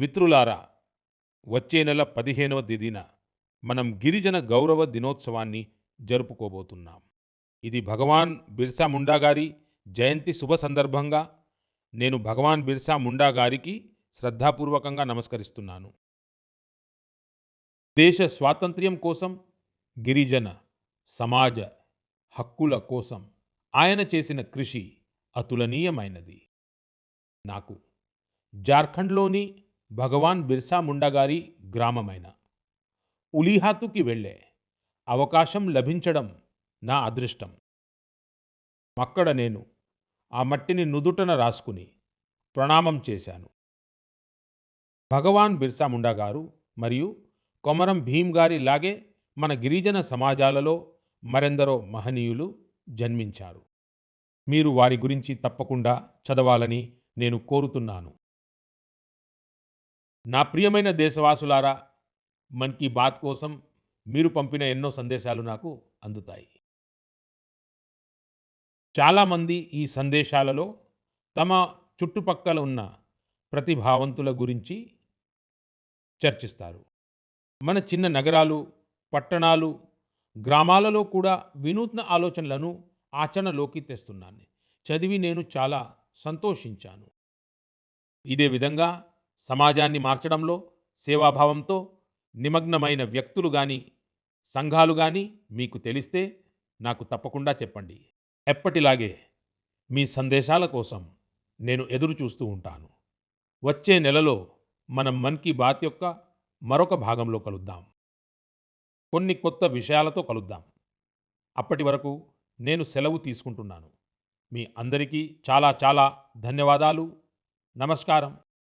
మిత్రులారా వచ్చే నెల పదిహేనవ తేదీన మనం గిరిజన గౌరవ దినోత్సవాన్ని జరుపుకోబోతున్నాం. ఇది భగవాన్ బిర్సా ముండా గారి జయంతి శుభ సందర్భంగా నేను భగవాన్ బిర్సా ముండా గారికి శ్రద్ధాపూర్వకంగా నమస్కరిస్తున్నాను. దేశ స్వాతంత్ర్యం కోసం గిరిజన సమాజ హక్కుల కోసం ఆయన చేసిన కృషి అతులనీయమైనది. నాకు జార్ఖండ్లోని భగవాన్ బిర్సా ముండా గారి గ్రామమైన ఉలీహాతుకి వెళ్ళే అవకాశం లభించడం నా అదృష్టం. అక్కడ నేను ఆ మట్టిని నుదుటన రాసుకుని ప్రణామం చేశాను. భగవాన్ బిర్సా ముండా గారు మరియు కొమరం భీమ్ గారి లాగే మన గిరిజన సమాజాలలో మరెందరో మహనీయులు జన్మించారు. మీరు వారి గురించి తప్పకుండా చదవాలని నేను కోరుతున్నాను. నా ప్రియమైన దేశవాసులారా మన్ కీ బాత్ కోసం మీరు పంపిన ఎన్నో సందేశాలు నాకు అందుతాయి. చాలామంది ఈ సందేశాలలో తమ చుట్టుపక్కల ఉన్న ప్రతిభావంతుల గురించి చర్చిస్తారు. మన చిన్న నగరాలు పట్టణాలు గ్రామాలలో కూడా వినూత్న ఆలోచనలను ఆచరణలోకి తెస్తున్నాను చదివి నేను చాలా సంతోషించాను. ఇదే విధంగా సమాజాన్ని మార్చడంలో సేవాభావంతో నిమగ్నమైన వ్యక్తులు కానీ సంఘాలు కానీ మీకు తెలిస్తే నాకు తప్పకుండా చెప్పండి. ఎప్పటిలాగే మీ సందేశాల కోసం నేను ఎదురు చూస్తూ ఉంటాను. వచ్చే నెలలో మనం మన్ కీ బాత్ యొక్క మరొక భాగంలో కలుద్దాం. కొన్ని కొత్త విషయాలతో కలుద్దాం. అప్పటి వరకు నేను సెలవు తీసుకుంటున్నాను. మీ అందరికీ చాలా చాలా ధన్యవాదాలు. నమస్కారం.